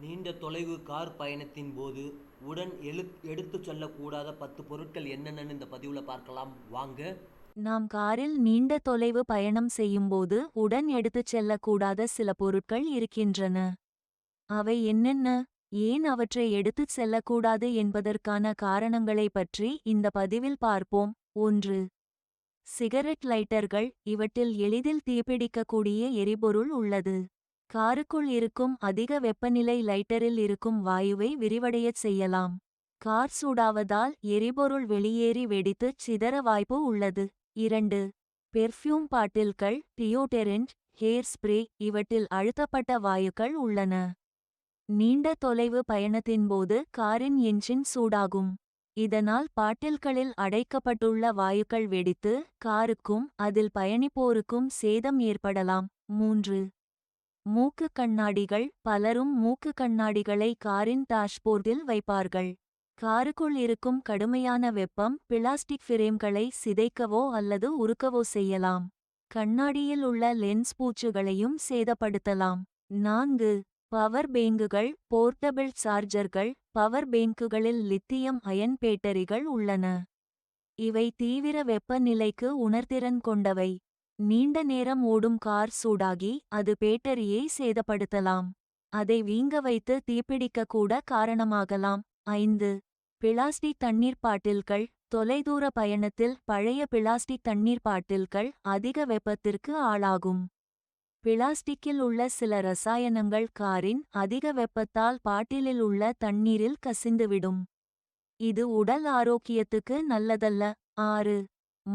நீண்ட தொலைவு கார் பயணத்தின் போது உடன் எழு எடுத்துச் செல்லக்கூடாத பத்து பொருட்கள் என்னென்னு இந்த பதிவில் பார்க்கலாம். வாங்க. நாம் காரில் நீண்ட தொலைவு பயணம் செய்யும்போது உடன் எடுத்துச் செல்லக்கூடாத சில பொருட்கள் இருக்கின்றன. அவை என்னென்ன? ஏன் அவற்றை எடுத்துச் செல்லக்கூடாது என்பதற்கான காரணங்களைப் பற்றி இந்த பதிவில் பார்ப்போம். ஒன்று சிகரெட் லைட்டர்கள் இவற்றில் எளிதில் தீப்பிடிக்கக்கூடிய எரிபொருள் உள்ளது. காருக்குள் இருக்கும் அதிக வெப்பநிலை லைட்டரில் இருக்கும் வாயுவை விரிவடையச் செய்யலாம். கார் சூடாவதால் எரிபொருள் வெளியேறி வெடித்துச் சிதற வாய்ப்பு உள்ளது. இரண்டு பெர்ஃப்யூம் பாட்டில்கள் டியோடெரண்ட் ஹேர் ஸ்ப்ரே இவற்றில் அழுத்தப்பட்ட வாயுக்கள் உள்ளன. நீண்ட தொலைவு பயணத்தின் போது காரின் என்ஜின் சூடாகும். இதனால் பாட்டில்களில் அடைக்கப்பட்டுள்ள வாயுக்கள் வெடித்து காருக்கும் அதில் பயணிப்போருக்கும் சேதம் ஏற்படலாம். மூன்று மூக்கு கண்ணாடிகள் பலரும் மூக்கு கண்ணாடிகளை காரின் டாஷ்போர்டில் வைப்பார்கள். காருக்குள் இருக்கும் கடுமையான வெப்பம் பிளாஸ்டிக் ஃபிரேம்களை சிதைக்கவோ அல்லது உருக்கவோ செய்யலாம். கண்ணாடியில் உள்ள லென்ஸ் பூச்சுகளையும் சேதப்படுத்தலாம். நான்கு பவர் பேங்குகள் போர்ட்டபிள் சார்ஜர்கள் பவர் பேங்குகளில் லித்தியம் அயன் பேட்டரிகள் உள்ளன. இவை தீவிர வெப்பநிலைக்கு உணர்திறன் கொண்டவை. நீண்ட நேரம் ஓடும் கார் சூடாகி அது பேட்டரியை சேதப்படுத்தலாம். அதை வீங்க வைத்து தீப்பிடிக்க கூட காரணமாகலாம். ஐந்து. பிளாஸ்டிக் தண்ணீர் பாட்டில்கள். தொலைதூர பயணத்தில் பழைய பிளாஸ்டிக் தண்ணீர் பாட்டில்கள் அதிக வெப்பத்திற்கு ஆளாகும். பிளாஸ்டிக்கில் உள்ள சில ரசாயனங்கள் காரின் அதிக வெப்பத்தால் பாட்டிலில் உள்ள தண்ணீரில் கசிந்துவிடும். இது உடல் ஆரோக்கியத்துக்கு நல்லதல்ல. ஆறு.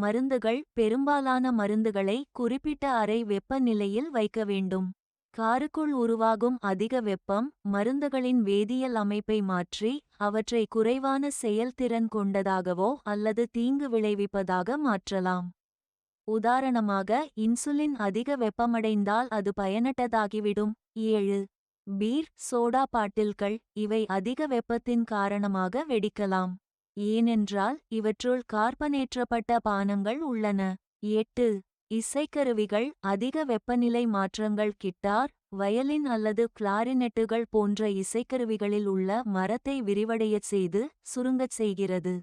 மருந்துகள் பெரும்பாலான மருந்துகளை குறிப்பிட்ட அறை வெப்பநிலையில் வைக்க வேண்டும். காருக்குள் உருவாகும் அதிக வெப்பம் மருந்துகளின் வேதியியல் அமைப்பை மாற்றி அவற்றை குறைவான செயல்திறன் கொண்டதாகவோ அல்லது தீங்கு விளைவிப்பதாக மாற்றலாம். உதாரணமாக இன்சுலின் அதிக வெப்பமடைந்தால் அது பயனற்றதாகிவிடும். ஏழு. பீர் சோடா பாட்டில்கள் இவை அதிக வெப்பத்தின் காரணமாக வெடிக்கலாம். ஏனென்றால் இவற்றுள் கார்பனேற்றப்பட்ட பானங்கள் உள்ளன. எட்டு. இசைக்கருவிகள் அதிக வெப்பநிலை மாற்றங்கள் கிட்டார் வயலின் அல்லது கிளாரினெட்டுகள் போன்ற இசைக்கருவிகளில் உள்ள மரத்தை விரிவடையச் செய்து சுருங்கச் செய்கிறது.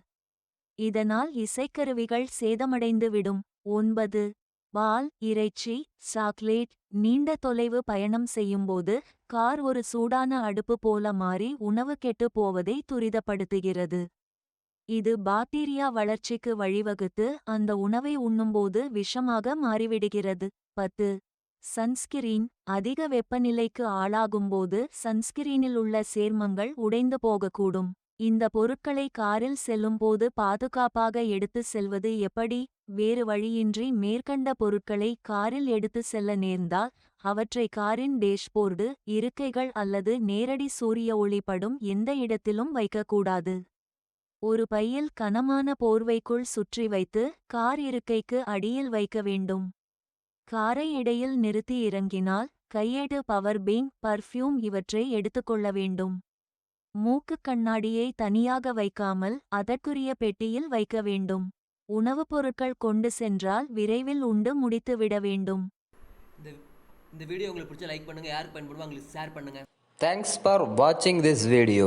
இதனால் இசைக்கருவிகள் சேதமடைந்துவிடும். ஒன்பது. பால் இறைச்சி சாக்லேட் நீண்ட தொலைவு பயணம் செய்யும்போது கார் ஒரு சூடான அடுப்பு போல மாறி உணவு கெட்டுப் போவதை துரிதப்படுத்துகிறது. இது பாக்டீரியா வளர்ச்சிக்கு வழிவகுத்து அந்த உணவை உண்ணும்போது விஷமாக மாறிவிடுகிறது. பத்து. சன்ஸ்கிரீன் அதிக வெப்பநிலைக்கு ஆளாகும்போது சன்ஸ்கிரீனில் உள்ள சேர்மங்கள் உடைந்து போகக்கூடும். இந்த பொருட்களை காரில் செல்லும்போது பாதுகாப்பாக எடுத்து செல்வது எப்படி? வேறு வழியின்றி மேற்கண்ட பொருட்களை காரில் எடுத்து செல்ல நேர்ந்தால் அவற்றை காரின் டேஷ்போர்டு இருக்கைகள் அல்லது நேரடி சூரிய ஒளிப்படும் எந்த இடத்திலும் வைக்கக்கூடாது. ஒரு பையில் கனமான போர்வைக்குள் சுற்றி வைத்து கார் இருக்கைக்கு அடியில் வைக்க வேண்டும். காரை இடையில் நிறுத்தி இறங்கினால் கையேடு பவர் பேங்க் பர்ஃப்யூம் இவற்றை எடுத்துக்கொள்ள வேண்டும். மூக்கு கண்ணாடியை தனியாக வைக்காமல் அதற்குரிய பெட்டியில் வைக்க வேண்டும். உணவுப் பொருட்கள் கொண்டு சென்றால் விரைவில் உண்டு முடித்துவிட வேண்டும். இந்த இந்த வீடியோ உங்களுக்கு பிடிச்ச லைக் பண்ணுங்கள் யாருக்கு பயன்படுமோ அவங்களுக்கு ஷேர் பண்ணுங்கள் Thanks for watching this video.